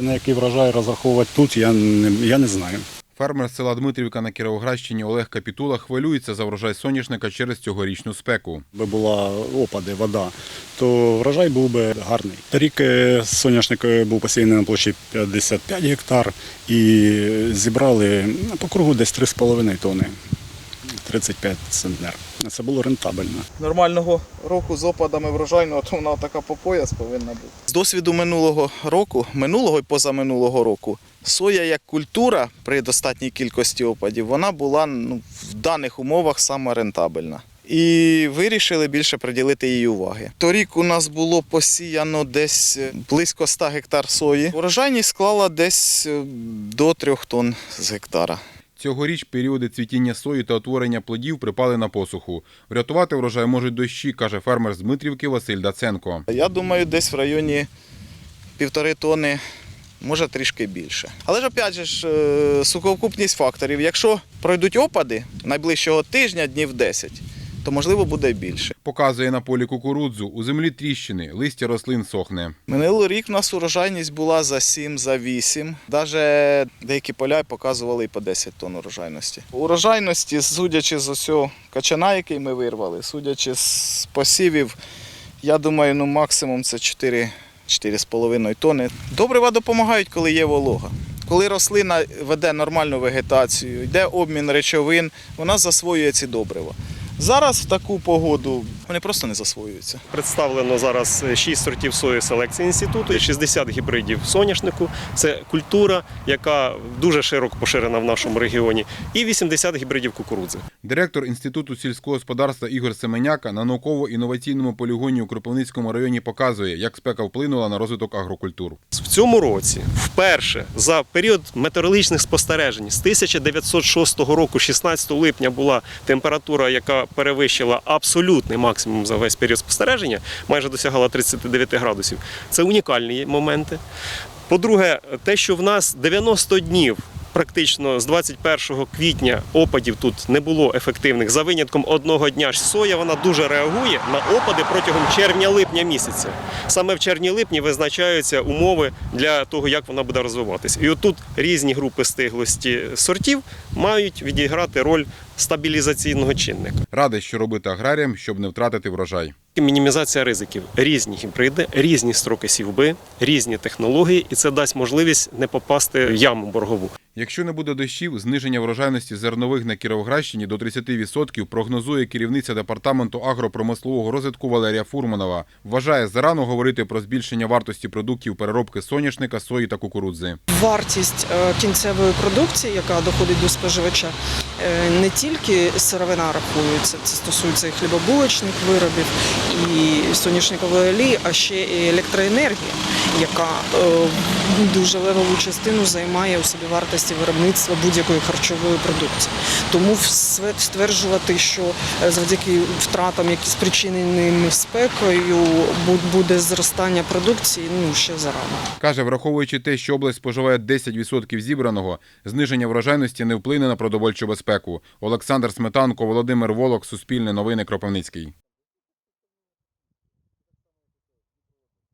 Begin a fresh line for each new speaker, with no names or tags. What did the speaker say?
На який врожай розраховувати тут, я не, я не знаю.
Фермер з села Дмитрівка на Кіровоградщині Олег Капітула хвилюється за врожай соняшника через цьогорічну спеку.
Якби була опади, вода, то врожай був би гарний. Торік е, соняшник е, був посіяний на площі 55 гектар і зібрали ну, по кругу десь 3,5 тонни, 35 центнер. Це було рентабельно.
нормального року з опадами врожайного, то вона така по пояс повинна бути. З досвіду минулого року, минулого і позаминулого року, соя як культура при достатній кількості опадів, вона була ну, в даних умовах саме рентабельна. І вирішили більше приділити їй уваги. Торік у нас було посіяно десь е, близько 100 гектар сої. Урожайність склала десь е, до 3 тонн з гектара.
Цьогоріч періоди цвітіння сої та утворення плодів припали на посуху. Врятувати врожай можуть дощі, каже фермер з Дмитрівки Василь Даценко.
Я думаю, десь в районі півтори тони, може трішки більше. Але ж опять же е, сукупність факторів. Якщо пройдуть опади найближчого тижня, днів 10, то можливо буде більше.
Показує на полі кукурудзу. У землі тріщини, листя рослин сохне.
Минулий рік у нас урожайність була за 7, за 8. Навіть деякі поля показували і по 10 тонн урожайності. Урожайності, судячи з усього качана, який ми вирвали, судячи з посівів, я думаю, ну максимум це 4 4,5 тонни. Добрива допомагають, коли є волога. Коли рослина веде нормальну вегетацію, йде обмін речовин, вона засвоює ці добрива. Зараз в таку погоду вони просто не засвоюються.
Представлено зараз 6 сортів сої селекції інституту, 60 гібридів соняшнику. Це культура, яка дуже широко поширена в нашому регіоні, і 80 гібридів кукурудзи.
Директор Інституту сільського господарства Ігор Семеняка на науково-інноваційному полігоні у Кропивницькому районі показує, як спека вплинула на розвиток агрокультур.
В цьому році вперше за період метеорологічних спостережень з 1906 року, 16 липня, була температура, яка перевищила абсолютний максимум за весь період спостереження, майже досягала 39 градусів. Це унікальні моменти. По-друге, те, що в нас 90 днів. Практично з 21 квітня опадів тут не було ефективних. За винятком одного дня ж соя вона дуже реагує на опади протягом червня-липня місяця. Саме в червні-липні визначаються умови для того, як вона буде розвиватись. І отут різні групи стиглості сортів мають відіграти роль стабілізаційного чинника.
Радить, що робити аграріям, щоб не втратити врожай.
Мінімізація ризиків, різні гібриди, різні строки сівби, різні технології, і це дасть можливість не попасти в яму боргову.
Якщо не буде дощів, зниження врожайності зернових на Кіровоградщині до 30% прогнозує керівниця департаменту агропромислового розвитку Валерія Фурманова. Вважає зарано говорити про збільшення вартості продуктів переробки соняшника, сої та кукурудзи.
Вартість е, кінцевої продукції, яка доходить до споживача, не тільки сировина рахується, це стосується і хлібобулочних виробів, і соняшникової олії, а ще і електроенергія, яка е, дуже левову частину займає у собівартості виробництва будь-якої харчової продукції. Тому стверджувати, що е, завдяки втратам, які спричинені спекою, буде зростання продукції, ну ще зарано.
Каже, враховуючи те, що область споживає 10% зібраного, зниження врожайності не вплине на продовольчу безпеку. Олександр Сметанко, Володимир Волок, Суспільне новини Кропивницький.